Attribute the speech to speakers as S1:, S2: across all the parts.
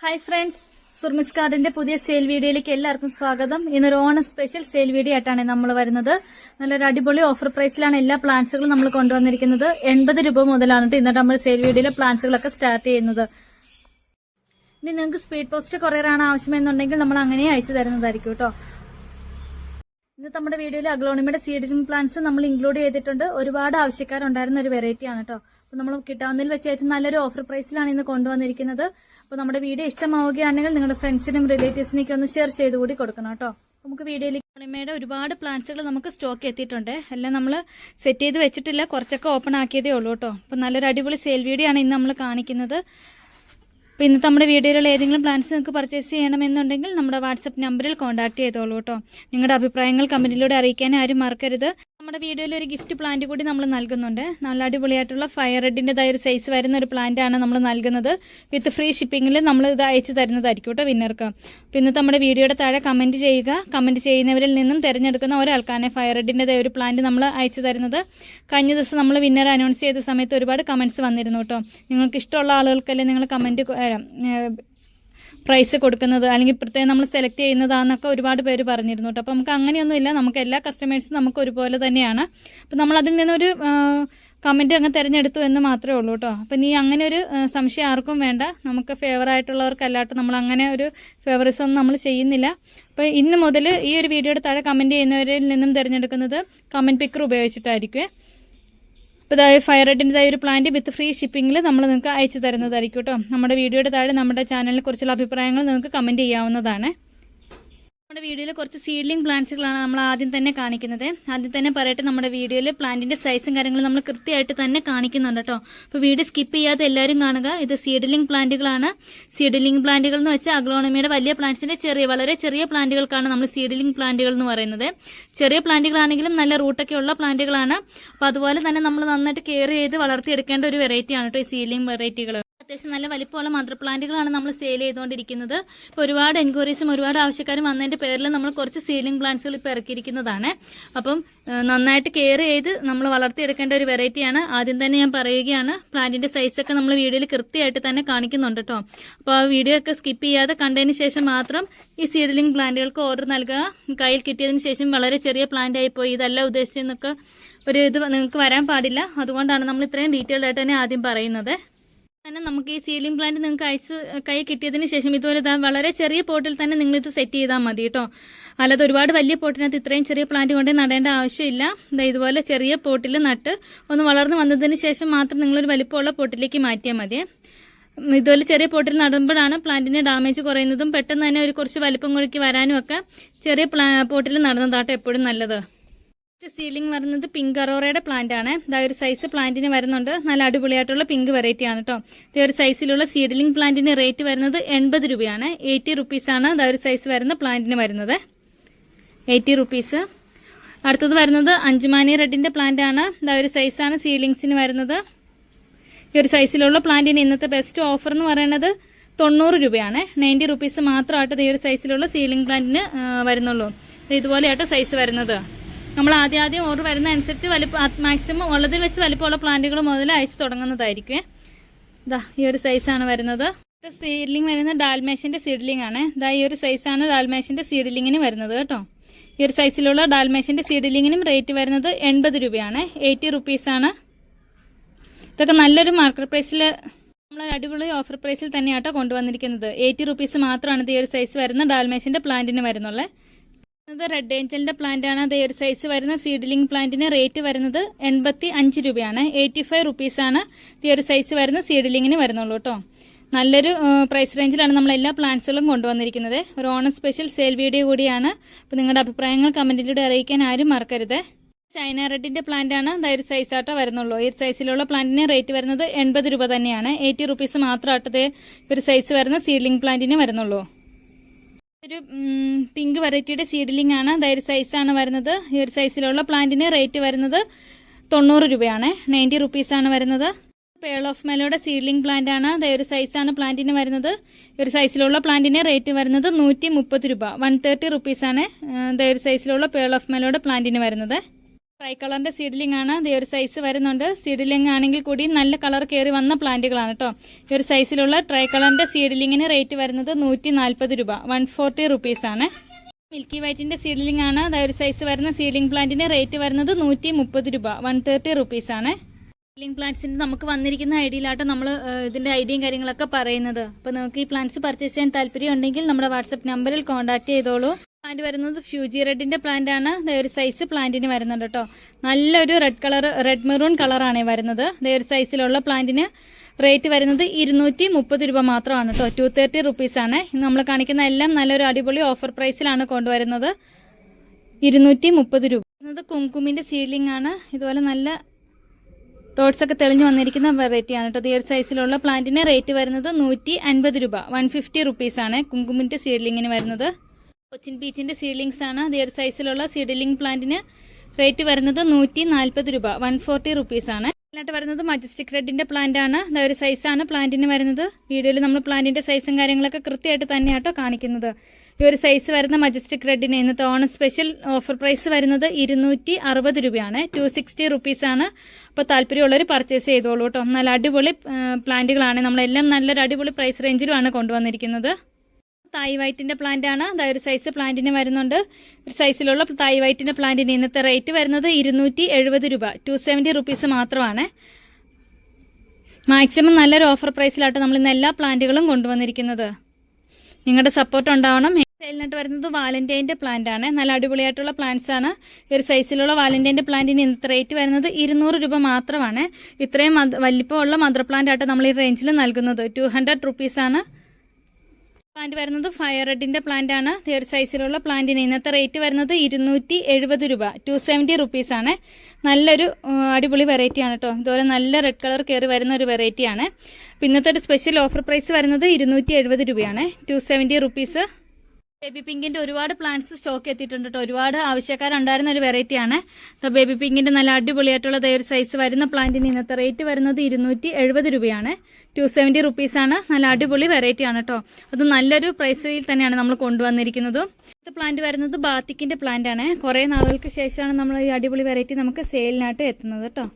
S1: Hi friends സുർമിസ് കാർഡിന്റെ പുതിയ sale വീഡിയോയിലേക്ക് എല്ലാവർക്കും സ്വാഗതം. ഇന്നൊരു ഓണ സ്പെഷ്യൽ സെയിൽ വീഡിയോ ആയിട്ടാണ് നമ്മൾ വരുന്നത്. നല്ലൊരു അടിപൊളി ഓഫർ പ്രൈസിലാണ് എല്ലാ പ്ലാന്റ്സുകളും നമ്മൾ കൊണ്ടുവന്നിരിക്കുന്നത്. എൺപത് രൂപ മുതലാണ് ഇന്നത്തെ നമ്മൾ സെയിൽ വീഡിയോയിലെ പ്ലാന്റ്സുകളൊക്കെ സ്റ്റാർട്ട് ചെയ്യുന്നത്. ഇനി നിങ്ങൾക്ക് സ്പീഡ് പോസ്റ്റ് കൊറിയർ ആണ് ആവശ്യമെന്നുണ്ടെങ്കിൽ നമ്മൾ അങ്ങനെ അയച്ചു തരുന്നതായിരിക്കും കേട്ടോ ഇന്ന് നമ്മുടെ വീഡിയോയിൽ അഗ്ലോണിമയുടെ സീഡിംഗ് പ്ലാന്റ്സ് നമ്മൾ ഇൻക്ലൂഡ് ചെയ്തിട്ടുണ്ട്. ഒരുപാട് ആവശ്യക്കാരുണ്ടായിരുന്ന ഒരു വെറൈറ്റി ആണ് കേട്ടോ അപ്പൊ നമ്മൾ കിട്ടാവുന്നതിൽ വെച്ച് ഏറ്റവും നല്ലൊരു ഓഫർ പ്രൈസിലാണ് ഇന്ന് കൊണ്ടുവന്നിരിക്കുന്നത്. അപ്പോൾ നമ്മുടെ വീഡിയോ ഇഷ്ടമാവുകയാണെങ്കിൽ നിങ്ങളുടെ ഫ്രണ്ട്സിനും റിലേറ്റീവ്സിനൊക്കെ ഒന്ന് ഷെയർ ചെയ്ത് കൂടി കൊടുക്കണം കേട്ടോ. നമുക്ക് വീഡിയോയിലേക്ക് അണിമയുടെ ഒരുപാട് പ്ലാന്റ്സുകൾ നമുക്ക് സ്റ്റോക്ക് എത്തിയിട്ടുണ്ട്. എല്ലാം നമ്മൾ സെറ്റ് ചെയ്ത് വെച്ചിട്ടില്ല. കുറച്ചൊക്കെ ഓപ്പൺ ആക്കിയതേ ഉള്ളൂ കേട്ടോ. അപ്പോൾ നല്ലൊരു അടിപൊളി സെയിൽ വീഡിയോ ആണ് ഇന്ന് നമ്മൾ കാണിക്കുന്നത്. അപ്പോൾ ഇന്ന് നമ്മുടെ വീഡിയോയിലുള്ള ഏതെങ്കിലും പ്ലാന്റ്സ് നിങ്ങൾക്ക് പർച്ചേസ് ചെയ്യണമെന്നുണ്ടെങ്കിൽ നമ്മുടെ വാട്സപ്പ് നമ്പറിൽ കോൺടാക്ട് ചെയ്തോളൂ കേട്ടോ. നിങ്ങളുടെ അഭിപ്രായങ്ങൾ കമന്റിലൂടെ അറിയിക്കാൻ ആരും മറക്കരുത്. നമ്മുടെ വീഡിയോയിൽ ഒരു ഗിഫ്റ്റ് പ്ലാന്റ് കൂടി നമ്മൾ നൽകുന്നുണ്ട്. നല്ല അടിപൊളിയായിട്ടുള്ള ഫയർ റെഡിന്റെതായ ഒരു സൈസ് വരുന്ന ഒരു പ്ലാന്റ് ആണ് നമ്മൾ നൽകുന്നത്. വിത്ത് ഫ്രീ ഷിപ്പിങ്ങിൽ നമ്മൾ ഇത് അയച്ചു തരുന്നതായിരിക്കും കേട്ടോ വിന്നർക്ക് പിന്നെ നമ്മുടെ വീഡിയോയുടെ താഴെ കമന്റ് ചെയ്യുക. കമന്റ് ചെയ്യുന്നവരിൽ നിന്നും തിരഞ്ഞെടുക്കുന്ന ഒരാൾക്കാണ് ഫയർ റെഡിന്റെതായ ഒരു പ്ലാന്റ് നമ്മൾ അയച്ചു തരുന്നത്. കഴിഞ്ഞ ദിവസം നമ്മൾ വിന്നർ അനൗൺസ് ചെയ്ത സമയത്ത് ഒരുപാട് കമന്റ്സ് വന്നിരുന്നു കേട്ടോ. നിങ്ങൾക്ക് ഇഷ്ടമുള്ള ആളുകൾക്കല്ലേ നിങ്ങൾ കമന്റ് പ്രൈസ് കൊടുക്കുന്നത് അല്ലെങ്കിൽ പ്രത്യേകം നമ്മൾ സെലക്ട് ചെയ്യുന്നതാന്നൊക്കെ ഒരുപാട് പേര് പറഞ്ഞിരുന്നു കേട്ടോ. അപ്പോൾ നമുക്ക് അങ്ങനെയൊന്നുമില്ല നമുക്ക് എല്ലാ കസ്റ്റമേഴ്സും നമുക്ക് ഒരുപോലെ തന്നെയാണ്. അപ്പം നമ്മൾ അതിൽ നിന്നൊരു കമന്റ് അങ്ങ് തിരഞ്ഞെടുത്തു എന്ന് മാത്രമേ ഉള്ളൂ കേട്ടോ. അപ്പം നീ അങ്ങനെ ഒരു സംശയം ആർക്കും വേണ്ട. നമുക്ക് ഫേവർ ആയിട്ടുള്ളവർക്കല്ലാട്ട് നമ്മൾ അങ്ങനെ ഒരു ഫേവറിസം നമ്മൾ ചെയ്യുന്നില്ല. അപ്പോൾ ഇന്ന് മുതൽ ഈ ഒരു വീഡിയോയുടെ താഴെ കമന്റ് ചെയ്യുന്നവരിൽ നിന്നും തിരഞ്ഞെടുക്കുന്നത് കമന്റ് പിക്കർ ഉപയോഗിച്ചിട്ടായിരിക്കും ഇപ്പോൾ ഇതായ ഫയർ റെഡിന്റെതായ ഒരു പ്ലാന്റ് വിത്ത് ഫ്രീ ഷിപ്പിംഗിൽ നമ്മൾ നിങ്ങൾക്ക് അയച്ചു തരുന്നതായിരിക്കും കേട്ടോ നമ്മുടെ വീഡിയോയുടെ താഴെ നമ്മുടെ ചാനലിനെ കുറിച്ചുള്ള അഭിപ്രായങ്ങൾ നിങ്ങൾക്ക് കമന്റ് ചെയ്യാവുന്നതാണ്. നമ്മുടെ വീഡിയോയിൽ കുറച്ച് സീഡ്ലിംഗ് പ്ലാന്റ്സുകളാണ് നമ്മൾ ആദ്യം തന്നെ കാണിക്കുന്നത്. ആദ്യം തന്നെ പറയട്ടെ നമ്മുടെ വീഡിയോയിൽ പ്ലാന്റിന്റെ സൈസും കാര്യങ്ങളും നമ്മൾ കൃത്യമായിട്ട് തന്നെ കാണിക്കുന്നുണ്ട് കേട്ടോ. അപ്പോൾ വീഡിയോ സ്കിപ്പ് ചെയ്യാതെ എല്ലാവരും കാണുക ഇത് സീഡ്ലിംഗ് പ്ലാന്റുകളാണ് സീഡ്ലിംഗ് പ്ലാന്റുകൾ എന്ന് വെച്ചാൽ അഗ്ലോണമിയുടെ വലിയ പ്ലാന്റ്സിന്റെ ചെറിയ വളരെ ചെറിയ പ്ലാന്റുകൾക്കാണ് നമ്മൾ സീഡ്ലിംഗ് പ്ലാന്റുകൾ എന്ന് പറയുന്നത്. ചെറിയ പ്ലാന്റുകളാണെങ്കിലും നല്ല റൂട്ടൊക്കെ ഉള്ള പ്ലാന്റുകളാണ് അപ്പോൾ അതുപോലെ തന്നെ നമ്മൾ നന്നായിട്ട് കെയർ ചെയ്ത് വളർത്തിയെടുക്കേണ്ട ഒരു വെറൈറ്റിയാണ് കേട്ടോ ഈ സീഡ്ലിംഗ് വെറൈറ്റികൾ അത്യാവശ്യം നല്ല വലിപ്പമുള്ള മദർ പ്ലാന്റുകളാണ് നമ്മൾ സെയിൽ ചെയ്തുകൊണ്ടിരിക്കുന്നത്. ഇപ്പോൾ ഒരുപാട് എൻക്വയറീസും ഒരുപാട് ആവശ്യക്കാരും വന്നതിന്റെ പേരിൽ നമ്മൾ കുറച്ച് സീലിംഗ് പ്ലാന്റ്സുകൾ ഇപ്പോൾ ഇറക്കിയിരിക്കുന്നതാണ്. അപ്പം നന്നായിട്ട് കെയർ ചെയ്ത് നമ്മൾ വളർത്തിയെടുക്കേണ്ട ഒരു വെറൈറ്റിയാണ് ആദ്യം തന്നെ ഞാൻ പറയുകയാണ് പ്ലാന്റിന്റെ സൈസൊക്കെ നമ്മൾ വീഡിയോയിൽ കൃത്യമായിട്ട് തന്നെ കാണിക്കുന്നുണ്ട് കേട്ടോ അപ്പോൾ ആ വീഡിയോ ഒക്കെ സ്കിപ്പ് ചെയ്യാതെ കണ്ടതിന് ശേഷം മാത്രം ഈ സീഡ്ലിംഗ് പ്ലാന്റുകൾക്ക് ഓർഡർ നൽകുക. കയ്യിൽ കിട്ടിയതിന് ശേഷം വളരെ ചെറിയ പ്ലാന്റ് പോയി. ഇതല്ല ഉദ്ദേശിച്ചെന്നൊക്കെ ഒരു ഇത് നിങ്ങൾക്ക് വരാൻ പാടില്ല. അതുകൊണ്ടാണ് നമ്മൾ ഇത്രയും ഡീറ്റെയിൽഡ് ആയിട്ട് തന്നെ ആദ്യം പറയുന്നത്. തന്നെ നമുക്ക് ഈ സീലിംഗ് പ്ലാന്റ് നിങ്ങൾക്ക് അയച്ച് കൈ കിട്ടിയതിന് ശേഷം ഇതുപോലെ വളരെ ചെറിയ പോട്ടിൽ തന്നെ നിങ്ങൾ ഇത് സെറ്റ് ചെയ്താൽ മതി കേട്ടോ അല്ലാതെ ഒരുപാട് വലിയ പോട്ടിനകത്ത് ഇത്രയും ചെറിയ പ്ലാന്റ് കൊണ്ട് നടേണ്ട ആവശ്യമില്ല. ഇതുപോലെ ചെറിയ പോട്ടിൽ നട്ട് ഒന്ന് വളർന്നു വന്നതിന് ശേഷം മാത്രം നിങ്ങളൊരു വലിപ്പമുള്ള പോട്ടിലേക്ക് മാറ്റിയാൽ മതി. ഇതുപോലെ ചെറിയ പോട്ടിൽ നടുമ്പോഴാണ് പ്ലാന്റിന് ഡാമേജ് കുറയുന്നതും പെട്ടെന്ന് തന്നെ ഒരു കുറച്ച് വലിപ്പം കുഴിക്ക് വരാനും ഒക്കെ ചെറിയ പോട്ടിൽ നടന്നതാട്ടോ എപ്പോഴും നല്ലത്. സീലിംഗ് വരുന്നത് പിങ്ക് അറോറയുടെ പ്ലാന്റ് ആണ്. ഇതാ ഒരു സൈസ് പ്ലാന്റിന് വരുന്നുണ്ട്. നല്ല അടിപൊളിയായിട്ടുള്ള പിങ്ക് വെറൈറ്റി ആണ് കേട്ടോ ഇതേ ഒരു സൈസിലുള്ള സീഡ്ലിംഗ് പ്ലാന്റിന് റേറ്റ് വരുന്നത് എൺപത് രൂപയാണ്. എയ്റ്റി റുപ്പീസ് ആണ് ഇതാ ഒരു സൈസ് വരുന്ന പ്ലാന്റിന് വരുന്നത്. എയ്റ്റി റുപ്പീസ് അടുത്തത് വരുന്നത് അഞ്ചുമാനി റെഡിന്റെ പ്ലാന്റ് ആണ്. ഇതാ ഒരു സൈസാണ് സീലിംഗ്സിന് വരുന്നത്. ഈ ഒരു സൈസിലുള്ള പ്ലാന്റിന് ഇന്നത്തെ ബെസ്റ്റ് ഓഫർ എന്ന് പറയുന്നത് തൊണ്ണൂറ് രൂപയാണ്. നയന്റി റുപ്പീസ് മാത്രമായിട്ട് ഈ ഒരു സൈസിലുള്ള സീലിംഗ് പ്ലാന്റിന് വരുന്നുള്ളൂ. ഇത് ഇതുപോലെയായിട്ട് സൈസ് വരുന്നത്. നമ്മൾ ആദ്യം ആദ്യം ഓർഡർ വരുന്ന അനുസരിച്ച് വലിപ്പം മാക്സിമം ഉള്ളതിൽ വെച്ച് വലിപ്പമുള്ള പ്ലാന്റുകൾ മുതൽ അയച്ചു തുടങ്ങുന്നതായിരിക്കും ഇതാ ഈ ഒരു സൈസാണ് വരുന്നത്. സീഡ്ലിംഗ് വരുന്നത് ഡാൽമേഷന്റെ സീഡ്ലിംഗ് ആണ്. ഇതാ ഈ ഒരു സൈസാണ് ഡാൽമേഷന്റെ സീഡ്ലിങ്ങിന് വരുന്നത് കേട്ടോ. ഈ ഒരു സൈസിലുള്ള ഡാൽമേഷന്റെ സീഡ്ലിങ്ങിനും റേറ്റ് വരുന്നത് എൺപത് രൂപയാണ്. എയ്റ്റി റുപ്പീസാണ് ഇതൊക്കെ നല്ലൊരു മാർക്കറ്റ് പ്രൈസിൽ നമ്മൾ അടിപൊളി ഓഫർ പ്രൈസിൽ തന്നെയാട്ടോ കൊണ്ടുവന്നിരിക്കുന്നത്. എയ്റ്റി റുപ്പീസ് മാത്രമാണ് ഈ ഒരു സൈസ് വരുന്ന ഡാൽമേഷന്റെ പ്ലാന്റിന് വരുന്നുള്ളത് ഇത് റെഡ് ഏഞ്ചലിന്റെ പ്ലാന്റ് ആണ്. അതേ ഒരു സൈസ് വരുന്ന സീഡ്ലിംഗ് പ്ലാന്റിന് റേറ്റ് വരുന്നത് എൺപത്തി അഞ്ച് രൂപയാണ്. എയ്റ്റി ഫൈവ് റുപ്പീസ് ആണ്. ഈ ഒരു സൈസ് വരുന്ന സീഡ്ലിംഗിന് വരുന്നുള്ളൂ കേട്ടോ നല്ലൊരു പ്രൈസ് റേഞ്ചിലാണ് നമ്മൾ എല്ലാ പ്ലാന്റ്സുകളും കൊണ്ടുവന്നിരിക്കുന്നത്. ഒരു ഓണം സ്പെഷ്യൽ സെയിൽ വീഡിയോ കൂടിയാണ്. അപ്പോൾ നിങ്ങളുടെ അഭിപ്രായങ്ങൾ കമന്റിലൂടെ അറിയിക്കാൻ ആരും മറക്കരുത്. ചൈന റെഡിന്റെ പ്ലാന്റ് ആണ്. ഒരു സൈസ് ആട്ടോ വരുന്നുള്ളൂ. ഈ സൈസിലുള്ള പ്ലാന്റിന് റേറ്റ് വരുന്നത് എൺപത് രൂപ തന്നെയാണ്. എയ്റ്റി റുപ്പീസ് മാത്രം ആട്ടത് ഒരു സൈസ് വരുന്ന സീഡ്ലിംഗ് പ്ലാന്റിന് വരുന്നുള്ളൂ. ഒരു പിങ്ക് വെറൈറ്റിയുടെ സീഡ്ലിംഗ് ആണ്. അതായത് സൈസാണ് വരുന്നത്. ഈ ഒരു സൈസിലുള്ള പ്ലാന്റിന് റേറ്റ് വരുന്നത് തൊണ്ണൂറ് രൂപയാണ്. നയന്റി റുപ്പീസ് ആണ് വരുന്നത്. പേൾ ഓഫ് മെലോയുടെ സീഡ്ലിംഗ് പ്ലാന്റ് ആണ്. അതായത് ഒരു സൈസാണ് പ്ലാന്റിന് വരുന്നത്. ഈ ഒരു സൈസിലുള്ള പ്ലാന്റിന് റേറ്റ് വരുന്നത് നൂറ്റി മുപ്പത് രൂപ. വൺ തേർട്ടി റുപ്പീസ് ആണ്. അതായത് സൈസിലുള്ള പേൾ ഓഫ് മെലോയുടെ പ്ലാന്റിന് വരുന്നത്. ട്രൈ കളറിന്റെ സീഡ്ലിംഗ് ആണ്. ദേ ഒരു സൈസ് വരുന്നുണ്ട്. സീഡ്ലിംഗ് ആണെങ്കിൽ കൂടി നല്ല കളർ കയറി വന്ന പ്ലാന്റുകളാണ് കേട്ടോ ഈ ഒരു സൈസിലുള്ള ട്രൈ കളറിന്റെ സീഡ്ലിങ്ങിന് റേറ്റ് വരുന്നത് നൂറ്റി നാൽപ്പത് രൂപ. വൺ ഫോർട്ടി റുപ്പീസ് ആണ്. മിൽക്കി വൈറ്റിന്റെ സീഡ്ലിംഗ് ആണ്. അതായത് ഒരു സൈസ് വരുന്ന സീഡ്ലിംഗ് പ്ലാന്റിന്റെ റേറ്റ് വരുന്നത് നൂറ്റി മുപ്പത് രൂപ. വൺ തേർട്ടി റുപ്പീസ് ആണ്. സീഡ്ലിംഗ് പ്ലാന്റ്സിന്റെ നമുക്ക് വന്നിരിക്കുന്ന ഐഡിയയിലാട്ടോ നമ്മൾ ഇതിന്റെ ഐഡിയയും കാര്യങ്ങളൊക്കെ പറയുന്നത്. അപ്പോൾ നമുക്ക് ഈ പ്ലാന്റ്സ് പർച്ചേസ് ചെയ്യാൻ താല്പര്യം ഉണ്ടെങ്കിൽ നമ്മുടെ വാട്സപ്പ് നമ്പറിൽ കോൺടാക്ട് ചെയ്തോളൂ. പ്ലാന്റ് വരുന്നത് ഫ്യൂജി റെഡിന്റെ പ്ലാന്റ് ആണ്. ഒരു സൈസ് പ്ലാന്റിന് വരുന്നുണ്ട് കേട്ടോ നല്ലൊരു റെഡ് കളർ റെഡ് മെറൂൺ കളറാണ് വരുന്നത്. ഒരു സൈസിലുള്ള പ്ലാന്റിന് റേറ്റ് വരുന്നത് ഇരുന്നൂറ്റി മുപ്പത് രൂപ മാത്രമാണ് കേട്ടോ ടു തേർട്ടി റുപ്പീസ് ആണ്. നമ്മൾ കാണിക്കുന്ന എല്ലാം നല്ലൊരു അടിപൊളി ഓഫർ പ്രൈസിലാണ് കൊണ്ടുവരുന്നത്. ഇരുന്നൂറ്റി മുപ്പത് രൂപ. വരുന്നത് കുങ്കുമിന്റെ സീലിംഗ് ആണ്. ഇതുപോലെ നല്ല ഡോട്ട്സ് ഒക്കെ തെളിഞ്ഞു വന്നിരിക്കുന്ന വെറൈറ്റിയാണ് കേട്ടോ ഈ ഒരു സൈസിലുള്ള പ്ലാന്റിന് റേറ്റ് വരുന്നത് നൂറ്റി അൻപത് രൂപ വൺ ഫിഫ്റ്റി ആണ് കുങ്കുമിന്റെ സീഡ്ലിങ്ങിന് വരുന്നത്. കൊച്ചിൻ ബീച്ചിന്റെ സീഡ്ലിങ്സ് ആണ്. ഈ സൈസിലുള്ള സീഡ്ലിംഗ് പ്ലാന്റിന് റേറ്റ് വരുന്നത് നൂറ്റി നാൽപ്പത് രൂപ. വൺ ഫോർട്ടി റുപ്പീസ് ആണ്. ഇതിനായിട്ട് വരുന്നത് മജസ്റ്റിക് റെഡിന്റെ പ്ലാന്റ് ആണ്. ഒരു സൈസാണ് പ്ലാന്റിന് വരുന്നത് വീഡിയോയിൽ നമ്മൾ പ്ലാന്റിന്റെ സൈസും കാര്യങ്ങളൊക്കെ കൃത്യമായിട്ട് തന്നെയാട്ടോ കാണിക്കുന്നത്. ഈ ഒരു സൈസ് വരുന്ന മജസ്റ്റിക് റെഡിന് ഇന്നത്തെ ഓണ സ്പെഷ്യൽ ഓഫർ പ്രൈസ് വരുന്നത് ഇരുന്നൂറ്റി അറുപത് രൂപയാണ്. ടു സിക്സ്റ്റി റുപ്പീസ് ആണ്. അപ്പോൾ താല്പര്യമുള്ളവർ പർച്ചേസ് ചെയ്തോളൂ കേട്ടോ നല്ല അടിപൊളി പ്ലാന്റുകളാണ് നമ്മളെല്ലാം നല്ലൊരു അടിപൊളി പ്രൈസ് റേഞ്ചിലുമാണ് കൊണ്ടുവന്നിരിക്കുന്നത്. തായ് പ്ലാന്റ് ആണ്. അതായത് ഒരു സൈസ് പ്ലാന്റിന് വരുന്നുണ്ട്. ഒരു സൈസിലുള്ള തായ് വൈറ്റിന്റെ പ്ലാന്റിന് ഇന്നത്തെ റേറ്റ് വരുന്നത് ഇരുന്നൂറ്റി എഴുപത് രൂപ. ടു സെവന്റി റുപ്പീസ് മാത്രമാണ്. മാക്സിമം നല്ലൊരു ഓഫർ പ്രൈസിലാട്ട് നമ്മൾ ഇന്ന് എല്ലാ പ്ലാന്റുകളും കൊണ്ടുവന്നിരിക്കുന്നത്. നിങ്ങളുടെ സപ്പോർട്ട് ഉണ്ടാവണം. സെയിലിനായിട്ട് വരുന്നത് വാലന്റൈന്റെ പ്ലാന്റ് ആണ്. നല്ല അടിപൊളിയായിട്ടുള്ള പ്ലാന്റ്സ് ആണ്. ഒരു സൈസിലുള്ള വാലന്റൈന്റെ പ്ലാന്റിന് ഇന്നത്തെ റേറ്റ് വരുന്നത് ഇരുന്നൂറ് രൂപ മാത്രമാണ്. ഇത്രയും വലിപ്പമുള്ള മദർ പ്ലാന്റ് ആയിട്ട് നമ്മൾ ഈ റേഞ്ചിൽ നൽകുന്നത്. ടു ഹൺഡ്രഡ് റുപ്പീസാണ് പ്ലാന്റ് വരുന്നത് ഫയർ പ്ലാന്റ് ആണ്. ഒരു സൈസിലുള്ള പ്ലാന്റിന് ഇന്നത്തെ റേറ്റ് വരുന്നത് ഇരുന്നൂറ്റി എഴുപത് രൂപ ടു സെവന്റി ആണ്. നല്ലൊരു അടിപൊളി വെറൈറ്റി ആണ് കേട്ടോ ഇതുപോലെ നല്ല റെഡ് കളർ കയറി വരുന്ന ഒരു വെറൈറ്റി ആണ്. ഇന്നത്തെ ഒരു സ്പെഷ്യൽ ഓഫർ പ്രൈസ് വരുന്നത് ഇരുന്നൂറ്റി രൂപയാണ്. ടു സെവന്റി റുപ്പീസ് ബേബി പിങ്കിന്റെ ഒരുപാട് പ്ലാന്റ്സ് സ്റ്റോക്ക് എത്തിയിട്ടുണ്ട് കേട്ടോ ഒരുപാട് ആവശ്യക്കാരുണ്ടായിരുന്ന ഒരു വെറൈറ്റി ആണ് ബേബി പിങ്കിന്റെ നല്ല അടിപൊളിയായിട്ടുള്ള ഒരു സൈസ് വരുന്ന പ്ലാന്റിന് ഇന്നത്തെ റേറ്റ് വരുന്നത് ഇരുന്നൂറ്റി എഴുപത് രൂപയാണ്. ടു സെവന്റി റുപ്പീസ് ആണ്. നല്ല അടിപൊളി വെറൈറ്റി ആണ് കേട്ടോ അത് നല്ലൊരു പ്രൈസിൽ തന്നെയാണ് നമ്മൾ കൊണ്ടുവന്നിരിക്കുന്നത്. അടുത്ത പ്ലാന്റ് വരുന്നത് ബാത്തിക്കിന്റെ പ്ലാന്റ് ആണ്. കുറേ നാളുകൾക്ക് ശേഷമാണ് നമ്മൾ ഈ അടിപൊളി വെറൈറ്റി നമുക്ക് സെയിലിനായിട്ട് എത്തുന്നത് കേട്ടോ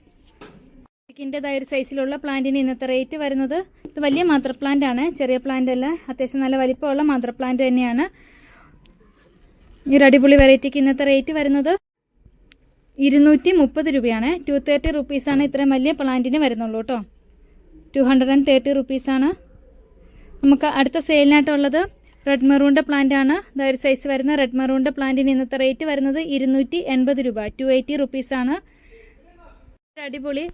S1: ിന്റെതായ ഒരു സൈസിലുള്ള പ്ലാന്റിന് ഇന്നത്തെ റേറ്റ് വരുന്നത് ഇത് വലിയ മാത്ര പ്ലാന്റ് ആണ്. ചെറിയ പ്ലാന്റ് അല്ല. അത്യാവശ്യം നല്ല വലിപ്പമുള്ള മദർ പ്ലാന്റ് തന്നെയാണ്. ഈ അടിപൊളി വെറൈറ്റിക്ക് ഇന്നത്തെ റേറ്റ് വരുന്നത് ഇരുന്നൂറ്റി മുപ്പത് രൂപയാണ് ടു തേർട്ടി റുപ്പീസാണ് ഇത്രയും വലിയ പ്ലാന്റിന് വരുന്നുള്ളൂ കേട്ടോ. ടു ഹൺഡ്രഡ് ആൻഡ് തേർട്ടി റുപ്പീസാണ് നമുക്ക് അടുത്ത സെയിലിനായിട്ടുള്ളത് റെഡ് മെറൂണിന്റെ പ്ലാന്റ് ആണ്. ഇതാ സൈസ് വരുന്ന റെഡ് മെറൂണിന്റെ പ്ലാന്റിന് ഇന്നത്തെ റേറ്റ് വരുന്നത് ഇരുന്നൂറ്റി എൺപത് രൂപ ടു എയ്റ്റി റുപ്പീസാണ് അടിപൊളി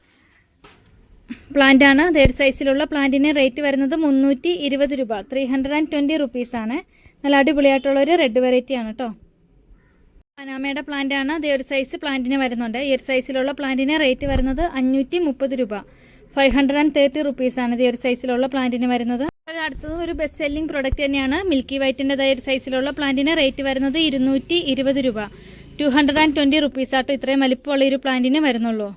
S1: പ്ലാന്റ് ആണ് തേർഡ് സൈസിലുള്ള പ്ലാന്റിന് റേറ്റ് വരുന്നത് മുന്നൂറ്റി ഇരുപത് രൂപ. ത്രീ ഹൺഡ്രഡ് ആൻഡ് ട്വന്റി റുപ്പീസാണ്. നല്ല അടിപൊളിയായിട്ടുള്ള ഒരു റെഡ് വെറൈറ്റി ആണ് കേട്ടോ പനാമയുടെ പ്ലാന്റ് ആണ് ദേ ഒരു സൈസ് പ്ലാന്റിന് വരുന്നുണ്ട്. ഈ ഒരു സൈസിലുള്ള പ്ലാന്റിന് റേറ്റ് വരുന്നത് അഞ്ഞൂറ്റി മുപ്പത് രൂപ. ഫൈവ് ഹൺഡ്രഡ് ആൻഡ് തേർട്ടി റുപ്പീസാണ് ഈ ഒരു സൈസിലുള്ള പ്ലാന്റിന് വരുന്നത്. അടുത്തത് ഒരു ബെസ്റ്റ് സെല്ലിംഗ് പ്രോഡക്റ്റ് തന്നെയാണ്. മിൽക്കി വൈറ്റിന്റെതായ ഒരു സൈസിലുള്ള പ്ലാന്റിന് റേറ്റ് വരുന്നത് ഇരുന്നൂറ്റി ഇരുപത് രൂപ. ടു ഹൺഡ്രഡ് ആൻഡ് ട്വന്റി റുപ്പീസാട്ടോ ഇത്രയും വലിപ്പമുള്ള ഒരു പ്ലാന്റിന് വരുന്നുള്ളൂ.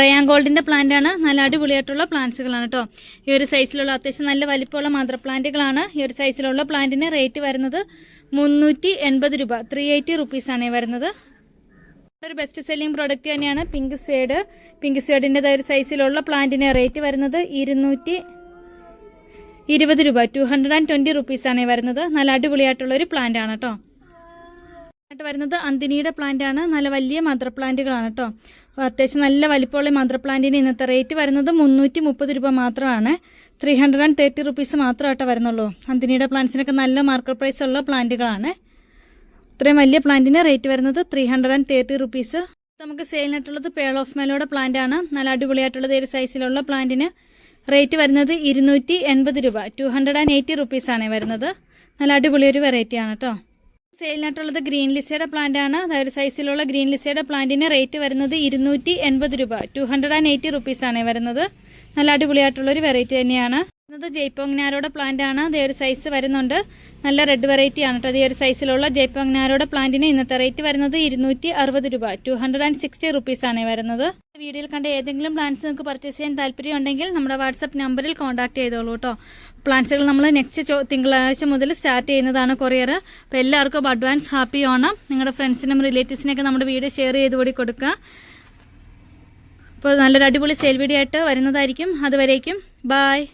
S1: റയാൻ ഗോൾഡിന്റെ പ്ലാന്റ് ആണ്. നല്ല അടിപൊളിയായിട്ടുള്ള പ്ലാന്റ്സുകളാണ് കേട്ടോ ഈ ഒരു സൈസിലുള്ള അത്യാവശ്യം നല്ല വലിപ്പമുള്ള മദർ പ്ലാന്റുകളാണ് ഈ ഒരു സൈസിലുള്ള പ്ലാന്റിന് റേറ്റ് വരുന്നത് മുന്നൂറ്റി എൺപത് രൂപ ത്രീ എയ്റ്റി ഈ വരുന്നത്. ഒരു ബെസ്റ്റ് സെല്ലിംഗ് പ്രോഡക്റ്റ് തന്നെയാണ് പിങ്ക് സ്വേഡ് പിങ്ക് സ്വേഡിന്റെതായ ഒരു സൈസിലുള്ള പ്ലാന്റിന് റേറ്റ് വരുന്നത് ഇരുന്നൂറ്റി ഇരുപത് രൂപ. ടു ഹൺഡ്രഡ് ആൻഡ് ട്വന്റി റുപ്പീസാണ് ആണ് വരുന്നത്. നല്ല അടിപൊളിയായിട്ടുള്ള ഒരു പ്ലാന്റ് ആണ് കേട്ടോ വരുന്നത് അന്തിനിയുടെ പ്ലാന്റ് ആണ്. നല്ല വലിയ മദർ പ്ലാന്റുകളാണ് കേട്ടോ അത്യാവശ്യം നല്ല വലിപ്പമുള്ള മദർ പ്ലാന്റിന് ഇന്നത്തെ റേറ്റ് വരുന്നത് മുന്നൂറ്റി മുപ്പത് രൂപ മാത്രമാണ്. Three hundred and thirty rupees മാത്രമായിട്ട് വരുന്നുള്ളൂ. അന്തിനിയുടെ പ്ലാന്റ്സിനൊക്കെ നല്ല മാർക്കറ്റ് പ്രൈസ് ഉള്ള പ്ലാന്റുകളാണ്. ഇത്രയും വലിയ പ്ലാന്റിന് റേറ്റ് വരുന്നത് three hundred and thirty rupees നമുക്ക് സെയിലിനായിട്ടുള്ളത് പേൾ ഓഫ് മെലോയുടെ പ്ലാന്റ് ആണ്. നല്ല അടിപൊളിയായിട്ടുള്ളത് ഒരു സൈസിലുള്ള പ്ലാന്റിന് റേറ്റ് വരുന്നത് ഇരുന്നൂറ്റി എൺപത് രൂപ. ടു ഹൺഡ്രഡ് ആൻഡ് എയ്റ്റി വരുന്നത്. നല്ല അടിപൊളി ഒരു വെറൈറ്റി ആണ് കേട്ടോ സെയിലിനായിട്ടുള്ളത് ഗ്രീൻ ലിസയുടെ പ്ലാന്റ് ആണ്. അതായത് സൈസിലുള്ള ഗ്രീൻ ലിസയുടെ പ്ലാന്റിന് റേറ്റ് വരുന്നത് ഇരുന്നൂറ്റി എൺപത് രൂപ. ടു ഹൺഡ്രഡ് ആൻഡ് എയ്റ്റി വരുന്നത്. നല്ല അടിപൊളിയായിട്ടുള്ള ഒരു വെറൈറ്റി തന്നെയാണ്. വരുന്നത് ജയ്പോങ്നാരോടെ പ്ലാന്റ് ആണ്. അതേ ഒരു സൈസ് വരുന്നുണ്ട്. നല്ല റെഡ് വെറൈറ്റി ആണ് കേട്ടോ അതേ ഒരു സൈസിലുള്ള ജയ്പോങ്നാരോടെ പ്ലാന്റിന് ഇന്നത്തെ റേറ്റ് വരുന്നത് ഇരുന്നൂറ്റി അറുപത് രൂപ. Two hundred and sixty rupees ആണ് വരുന്നത്. വീഡിയോയിൽ കണ്ട ഏതെങ്കിലും പ്ലാന്റ്സ് നിങ്ങൾക്ക് പർച്ചേസ് ചെയ്യാൻ താല്പര്യം ഉണ്ടെങ്കിൽ നമ്മുടെ വാട്സപ്പ് നമ്പറിൽ കോൺടാക്ട് ചെയ്തോളൂ കേട്ടോ പ്ലാന്റ്സുകൾ നമ്മൾ നെക്സ്റ്റ് തിങ്കളാഴ്ച മുതൽ സ്റ്റാർട്ട് ചെയ്യുന്നതാണ് കൊറിയർ അപ്പോൾ എല്ലാവർക്കും അഡ്വാൻസ് ഹാപ്പി ഓണം. നിങ്ങളുടെ ഫ്രണ്ട്സിനും റിലേറ്റീവ്സിനൊക്കെ നമ്മുടെ വീഡിയോ ഷെയർ ചെയ്ത് കൂടി കൊടുക്കുക. അപ്പോൾ നല്ലൊരു അടിപൊളി സെയിൽ വീഡിയോ ആയിട്ട് വരുന്നതായിരിക്കും. അതുവരേക്കും. ബായ്